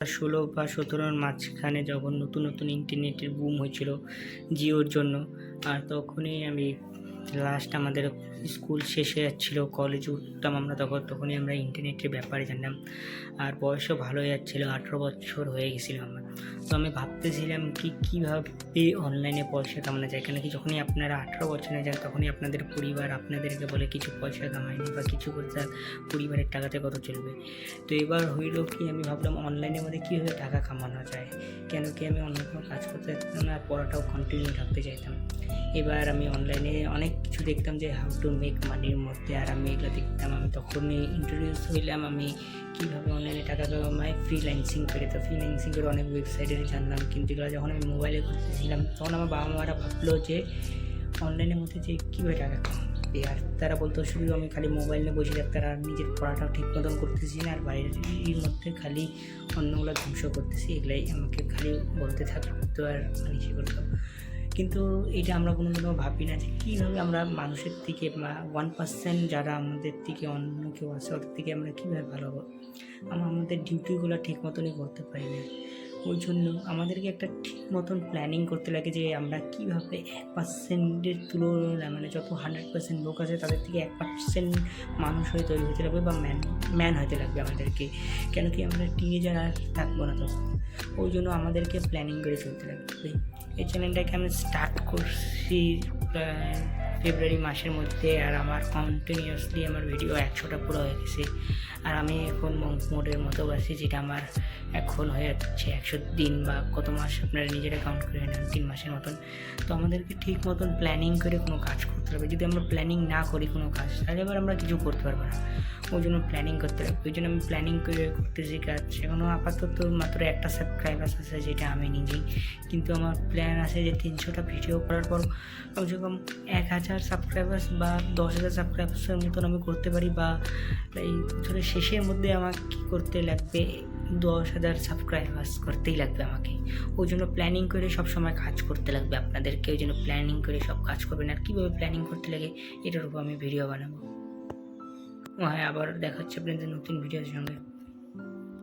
ষোলো বা সতেরোর মাঝখানে যখন নতুন নতুন ইন্টারনেটের বুম হয়েছিল জিওর জন্য, আর তখনই আমি লাস্ট আমাদের স্কুল শেষ হয়ে যাচ্ছিল কলেজ উঠতাম আমরা তখন, তখনই আমরা ইন্টারনেটের ব্যাপারে জানলাম আর বয়সও ভালো হয়ে যাচ্ছিল, আঠেরো বছর হয়ে গেছিল আমার। তো আমি ভাবতেছিলাম কি, কীভাবে অনলাইনে পয়সা কামানো যায়? কেন কি যখনই আপনারা আঠেরো বছরে যান, তখনই আপনাদের পরিবার আপনাদেরকে বলে, কিছু পয়সা কামায়নি বা কিছু করতে পরিবারের টাকাতে কত চলবে? তো এবার হইল কি, আমি ভাবলাম অনলাইনের মধ্যে কীভাবে টাকা কামানো যায়? কেন কি আমি অন্য কোনো কাজ করতে চাইতাম না, পড়াটাও কন্টিনিউ রাখতে চাইতাম। এবার আমি অনলাইনে অনেক কিছু দেখতাম যে হাউ টু মেক মানির মধ্যে আর আমি এগুলো দেখতাম। আমি তখনই ইন্ট্রোডিউস হইলাম আমি কীভাবে অনলাইনে টাকা কামাই ফ্রিল্যান্সিং করে। তো ফ্রিল্যান্সিং করে অনেক ওয়েবসাইটে জানলাম, কিন্তু এগুলো যখন আমি মোবাইলে করতেছিলাম, তখন আমার বাবা মারা ভাবলো যে অনলাইনের মধ্যে যে কীভাবে টাকা কামাবে আর তারা বলতো, শুধু আমি খালি মোবাইল নিয়ে বসে থাকতে আর নিজের পড়াটাও ঠিক মতন করতেছি না, আর বাইরের মধ্যে খালি অন্যগুলো ধ্বংস করতেছি, এগুলাই আমাকে খালি বলতে থাকতো আর মানে সে করতো কিন্তু এটা আমরা কোনো কোনো ভাবি না যে কীভাবে আমরা মানুষের থেকে বা ওয়ান পার্সেন্ট যারা আমাদের থেকে অন্য কেউ আছে, ওদের থেকে আমরা কীভাবে ভালো হব আমরা আমাদের ডিউটিগুলো ঠিক মতনই করতে পারি না। ওই জন্য আমাদেরকে একটা ঠিক মতন প্ল্যানিং করতে লাগে যে আমরা কীভাবে এক পার্সেন্টের তুলনায় মানে যত হান্ড্রেড পার্সেন্ট লোক আছে, তাদের থেকে এক পার্সেন্ট মানুষ হয়ে তৈরি হতে লাগবে বা ম্যান ম্যান হতে লাগবে আমাদেরকে। কেন কি আমরা টিনেজার আর থাকব না তখন? ওই জন্য আমাদেরকে প্ল্যানিং করে চলতে লাগবে। এই চ্যানেলটাকে আমি স্টার্ট করছি প্রায় ফেব্রুয়ারি মাসের মধ্যে আর আমার কন্টিনিউয়াসলি আমার ভিডিও একশোটা পুরো হয়ে গেছে। আর আমি এখন মঙ্ক মোডের মতো আছি যেটা আমার এখন হয়ে যাচ্ছে একশো দিন বা কত মাস আপনারা নিজেরা কাউন্ট করে নেন, তিন মাসের মতন। তো আমাদেরকে ঠিক মতন প্ল্যানিং করে কোনো কাজ করতে হবে। যদি আমরা প্ল্যানিং না করি কোনো কাজ, তাহলে এবার আমরা কিছু করতে পারব না। ওই জন্য প্ল্যানিং করতে হবে। ওই জন্য আমি প্ল্যানিং করে করতেছি কাজ। এখনও আপাতত মাত্র একটা সাবস্ক্রাইবার্স আছে যেটা আমি নিজেই। কিন্তু আমার প্ল্যান আছে যে তিনশোটা ভিডিও করার পর কমসে কম এক হাজার সাবস্ক্রাইবার্স বা দশ হাজার সাবস্ক্রাইবার্সের মতন আমি করতে পারি বা এই বছরের শেষের মধ্যে আমার কী করতে লাগবে, দশ হাজার সাবস্ক্রাইবার্স করতেই লাগবে আমাকে। ওই জন্য প্ল্যানিং করে সব সময় কাজ করতে লাগবে আপনাদেরকে, ওই জন্য প্ল্যানিং করে সব কাজ করবেন। আর কীভাবে প্ল্যানিং করতে লাগে, এটার উপর আমি ভিডিও বানাবো। হ্যাঁ আবার দেখা হচ্ছে আপনাদের নতুন ভিডিওর সঙ্গে।